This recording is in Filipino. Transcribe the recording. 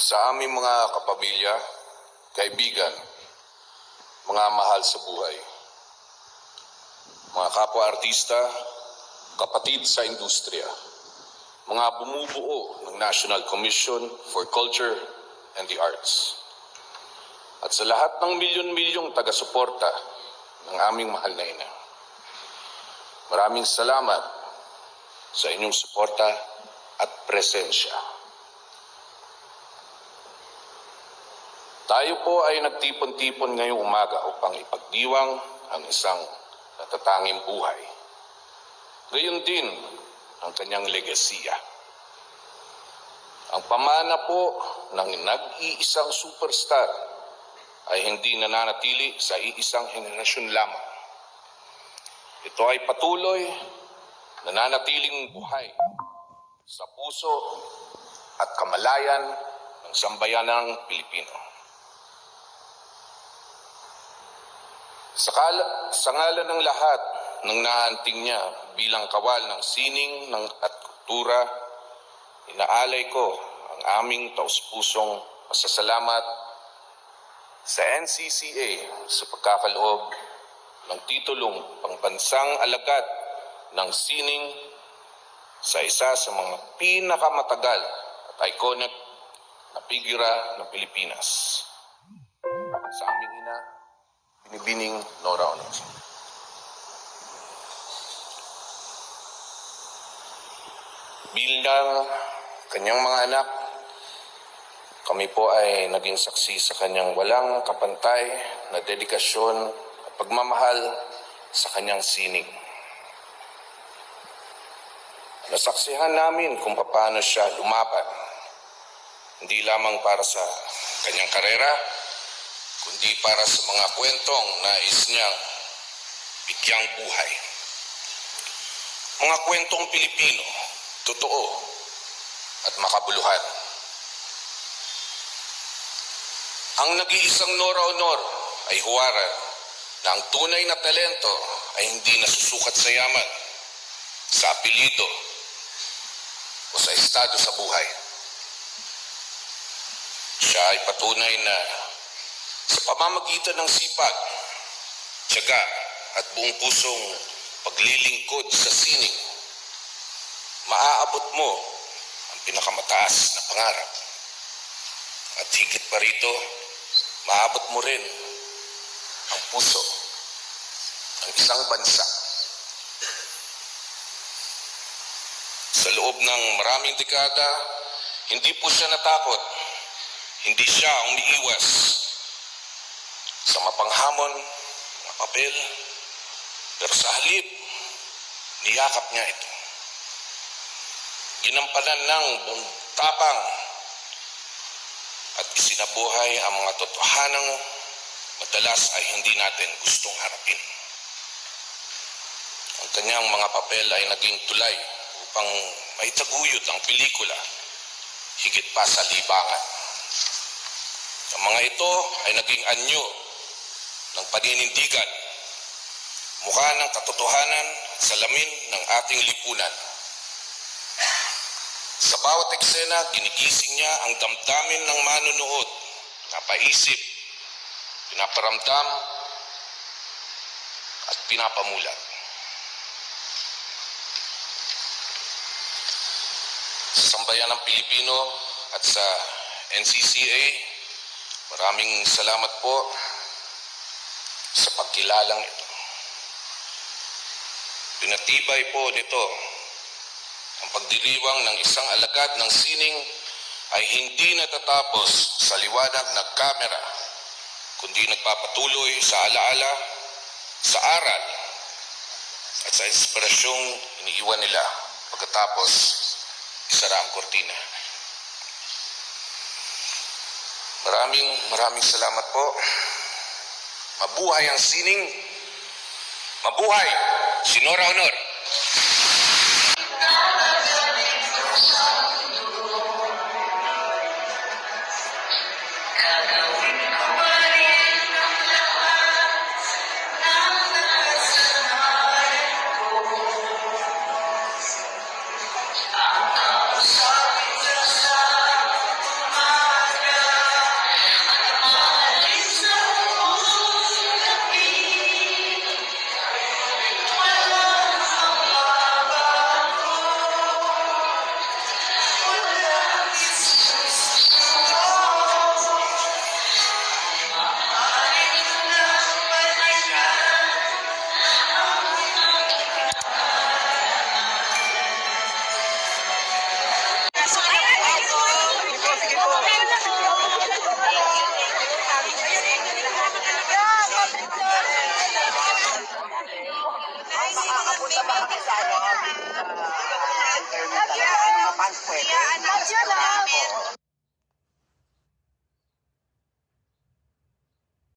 sa aming mga kapamilya, kaibigan, mga mahal sa buhay, mga kapwa-artista, kapatid sa industriya, mga bumubuo ng National Commission for Culture and the Arts, at sa lahat ng milyon-milyong taga-suporta ng aming mahal na ina. Maraming salamat sa inyong suporta at presensya. Tayo po ay nagtipon-tipon ngayong umaga upang ipagdiwang ang isang natatanging buhay. Gayon din ang kanyang legasiya. Ang pamana po ng nag-iisang superstar ay hindi nananatili sa iisang henerasyon lamang. Ito ay patuloy nananatiling buhay sa puso at kamalayan ng sambayanang Pilipino. Sa, kal- sa ngalan ng lahat ng naanting niya bilang kawal ng sining ng at kultura, inaalay ko ang aming taus-pusong pasasalamat sa NCCA sa pagkakaloob ng titulong pangbansang alagad ng sining sa isa sa mga pinakamatagal at iconic na figura ng Pilipinas. Sa aming ina, Binibining Nora Honor. Bilang kanyang mga anak, kami po ay naging saksi sa kanyang walang kapantay na dedikasyon at pagmamahal sa kanyang sining. Nasaksihan namin kung paano siya lumaban, hindi lamang para sa kanyang karera, kundi para sa mga kwentong nais niyang bigyang buhay. Mga kwentong Pilipino, totoo at makabuluhan. Ang nag-iisang Nora Honor ay huwaran na ang tunay na talento ay hindi nasusukat sa yaman, sa apelido, o sa estado sa buhay. Siya ay patunay na sa pamamagitan ng sipag, tiyaga at buong pusong paglilingkod sa sining, maaabot mo ang pinakamataas na pangarap. At higit pa rito, maabot mo rin ang puso ng isang bansa. Sa loob ng maraming dekada, hindi po siya natakot. Hindi siya umiiwas sa mapanghamon, mga papel, pero sa halip, niyakap niya ito. Ginampanan ng buong tapang at isinabuhay ang mga totohanang madalas ay hindi natin gustong harapin. Ang kanyang mga papel ay naging tulay upang maitaguyod ang pelikula higit pa sa libangan. Ang mga ito ay naging anyo ng paninindigan, mukha ng katotohanan at salamin ng ating lipunan. Sa bawat eksena, ginigising niya ang damdamin ng manunood, napaisip, pinaparamdam, at pinapamulat. Sa sambayan ng Pilipino at sa NCCA, maraming salamat po sa pagkilalang ito. Pinatibay po nito ang pagdiriwang ng isang alagad ng sining ay hindi natatapos sa liwanag ng kamera, kundi nagpapatuloy sa alaala, sa aral, at sa inspirasyong iniiwan nila pagkatapos isara ang kortina. Maraming maraming salamat po. Mabuhay ang sining. Mabuhay si Nora Honor. Punta ba kami sa ano? Sa interview talaga. Mga fans pwede. What's your love?